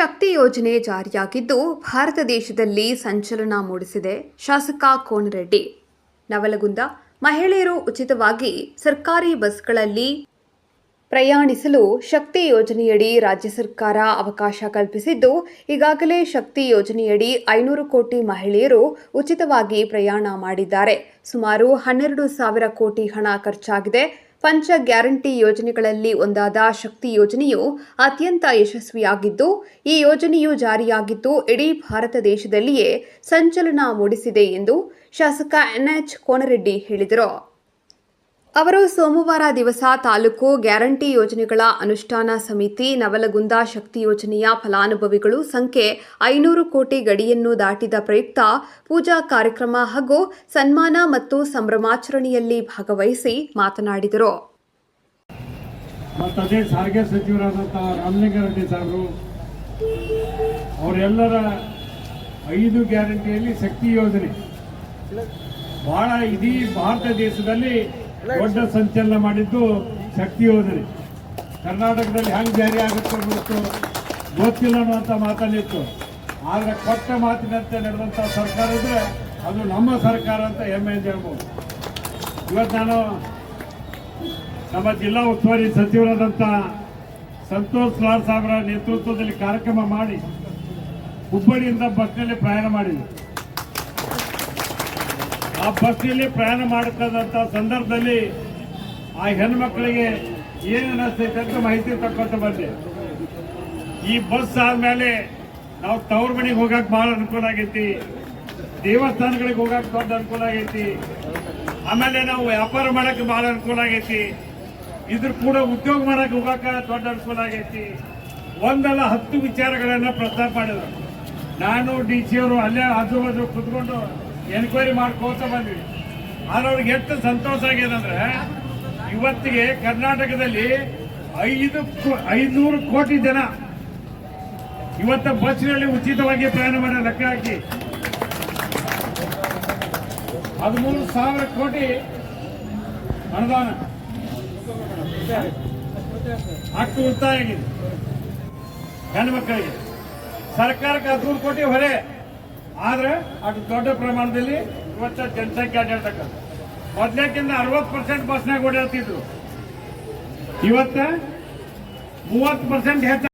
ಶಕ್ತಿ ಯೋಜನೆ ಜಾರಿಯಾಗಿದ್ದು ಭಾರತ ದೇಶದಲ್ಲಿ ಸಂಚಲನ ಮೂಡಿಸಿದೆ. ಶಾಸಕ ಕೋನರೆಡ್ಡಿ, ನವಲಗುಂದ ಮಹಿಳೆಯರು ಉಚಿತವಾಗಿ ಸರ್ಕಾರಿ ಬಸ್ಗಳಲ್ಲಿ ಪ್ರಯಾಣಿಸಲು ಶಕ್ತಿ ಯೋಜನೆಯಡಿ ರಾಜ್ಯ ಸರ್ಕಾರ ಅವಕಾಶ ಕಲ್ಪಿಸಿದ್ದು, ಈಗಾಗಲೇ ಶಕ್ತಿ ಯೋಜನೆಯಡಿ ಐನೂರು ಕೋಟಿ ಮಹಿಳೆಯರು ಉಚಿತವಾಗಿ ಪ್ರಯಾಣ ಮಾಡಿದ್ದಾರೆ. ಸುಮಾರು ಹನ್ನೆರಡು ಸಾವಿರ ಕೋಟಿ ಹಣ ಖರ್ಚಾಗಿದೆ. ಪಂಚ ಗ್ಯಾರಂಟಿ ಯೋಜನೆಗಳಲ್ಲಿ ಒಂದಾದ ಶಕ್ತಿ ಯೋಜನೆಯು ಅತ್ಯಂತ ಯಶಸ್ವಿಯಾಗಿದ್ದು, ಈ ಯೋಜನೆಯು ಜಾರಿಯಾಗಿದ್ದು, ಇಡೀ ಭಾರತ ದೇಶದಲ್ಲಿಯೇ ಸಂಚಲನ ಮೂಡಿಸಿದೆ ಎಂದು ಶಾಸಕ ಎನ್ಎಚ್ ಕೋನರೆಡ್ಡಿ ಹೇಳಿದರು. ಅವರು ಸೋಮವಾರ ದಿವಸ ತಾಲೂಕು ಗ್ಯಾರಂಟಿ ಯೋಜನೆಗಳ ಅನುಷ್ಠಾನ ಸಮಿತಿ ನವಲಗುಂದ ಶಕ್ತಿ ಯೋಜನೆಯ ಫಲಾನುಭವಿಗಳು ಸಂಖ್ಯೆ ಐನೂರು ಕೋಟಿ ಗಡಿಯನ್ನು ದಾಟಿದ ಪ್ರಯುಕ್ತ ಪೂಜಾ ಕಾರ್ಯಕ್ರಮ ಹಾಗೂ ಸನ್ಮಾನ ಮತ್ತು ಸಂಭ್ರಮಾಚರಣೆಯಲ್ಲಿ ಭಾಗವಹಿಸಿ ಮಾತನಾಡಿದರು. ಸಾರಿಗೆ ಸಚಿವರಾದಂತಹ ರಾಮಲಿಂಗಾರೆಡ್ಡಿ ಅವರೆಲ್ಲರ ಐದು ಗ್ಯಾರಂಟಿಯಲ್ಲಿ ಶಕ್ತಿ ಯೋಜನೆ. ಬಹಳ ಇಡೀ ಭಾರತ ದೇಶದಲ್ಲಿ ದೊಡ್ಡ ಸಂಚಲನ ಮಾಡಿದ್ದು ಶಕ್ತಿ ಯೋಜನೆ. ಕರ್ನಾಟಕದಲ್ಲಿ ಹೆಂಗೆ ಜಾರಿ ಆಗುತ್ತೆ ಗೊತ್ತು ಗೊತ್ತಿಲ್ಲ ಅನ್ನುವಂಥ ಮಾತಲ್ಲಿತ್ತು ಆದರೆ ಕೊಟ್ಟ ಮಾತಿನಂತೆ ನಡೆದಂಥ ಸರ್ಕಾರ ಇದ್ರೆ ಅದು ನಮ್ಮ ಸರ್ಕಾರ ಅಂತ ಹೆಮ್ಮೆ ಅಂತ ಹೇಳ್ಬೋದು ಇವತ್ತು ನಾನು ನಮ್ಮ ಜಿಲ್ಲಾ ಉಸ್ತುವಾರಿ ಸಚಿವರಾದಂಥ ಸಂತೋಷ್ ಲಾಲ್ ಸಾಹೇಬರ ನೇತೃತ್ವದಲ್ಲಿ ಕಾರ್ಯಕ್ರಮ ಮಾಡಿ ಹುಬ್ಬಳ್ಳಿಯಿಂದ ಬಸ್ನಲ್ಲಿ ಪ್ರಯಾಣ ಮಾಡಿದ್ವಿ. ಆ ಬಸ್ನಲ್ಲಿ ಪ್ರಯಾಣ ಮಾಡತಕ್ಕಂಥ ಸಂದರ್ಭದಲ್ಲಿ ಆ ಹೆಣ್ಮಕ್ಳಿಗೆ ಅನಿಸ್ತೈತೆ ಅಂತ ಮಾಹಿತಿ ತಕ್ಕಂತ ಬಂದೆ ಈ ಬಸ್ ಆದ್ಮೇಲೆ ನಾವು ತವ್ರ ಮನೆಗೆ ಹೋಗಕ್ಕೆ ಬಹಳ ಅನುಕೂಲ ಆಗೈತಿ. ದೇವಸ್ಥಾನಗಳಿಗೆ ಹೋಗಕ್ಕೆ ದೊಡ್ಡ ಅನುಕೂಲ ಆಗೈತಿ. ಆಮೇಲೆ ನಾವು ವ್ಯಾಪಾರ ಮಾಡಕ್ಕೆ ಬಹಳ ಅನುಕೂಲ ಆಗೈತಿ. ಇದ್ರ ಕೂಡ ಉದ್ಯೋಗ ಮಾಡಕ್ಕೆ ಹೋಗಕ್ಕೆ ದೊಡ್ಡ ಅನುಕೂಲ ಆಗೈತಿ. ಒಂದಲ್ಲ ಹತ್ತು ವಿಚಾರಗಳನ್ನ ಪ್ರಸ್ತಾಪ ಮಾಡಿದ್ರು. ನಾನು ಡಿ ಸಿ ಅವರು ಅಲ್ಲೇ ಆಜು ಬಾಜು ಕುತ್ಕೊಂಡು ಎನ್ಕ್ವೈರಿ ಮಾಡ್ಕೋತ ಬಂದ್ವಿ. ಆದ್ರೆ ಅವ್ರಿಗೆ ಎಷ್ಟು ಸಂತೋಷ ಆಗ್ಯದಂದ್ರೆ ಇವತ್ತಿಗೆ ಕರ್ನಾಟಕದಲ್ಲಿ ಐದು ಐನೂರು ಕೋಟಿ ಜನ ಇವತ್ತ ಬಸ್ನಲ್ಲಿ ಉಚಿತವಾಗಿ ಪ್ರಯಾಣ ಮಾಡೋ ಲೆಕ್ಕ ಹಾಕಿ. ಹದಿಮೂರು ಸಾವಿರ ಕೋಟಿ ಅನುದಾನ. ಅಷ್ಟು ಉತ್ತಾಯ ಆಗಿದೆ. ಹೆಣ್ಮಕ್ಕಳಿಗೆ ಸರ್ಕಾರಕ್ಕೆ ಹದಿಮೂರು ಕೋಟಿ ಹೊರೆ. ಆದ್ರೆ ಅದು ದೊಡ್ಡ ಪ್ರಮಾಣದಲ್ಲಿ ಇವತ್ತು ಜನಸಂಖ್ಯೆ ಅಡ್ಡಾಡ್ತಕ್ಕಂಥ ಮೊದಲಕ್ಕಿಂತ ಅರವತ್ತು ಪರ್ಸೆಂಟ್ ಬಸ್ನಾಗ ಓಡಾಡ್ತಿದ್ರು. ಇವತ್ತ ಮೂವತ್ತು ಪರ್ಸೆಂಟ್ ಹೆಚ್ಚು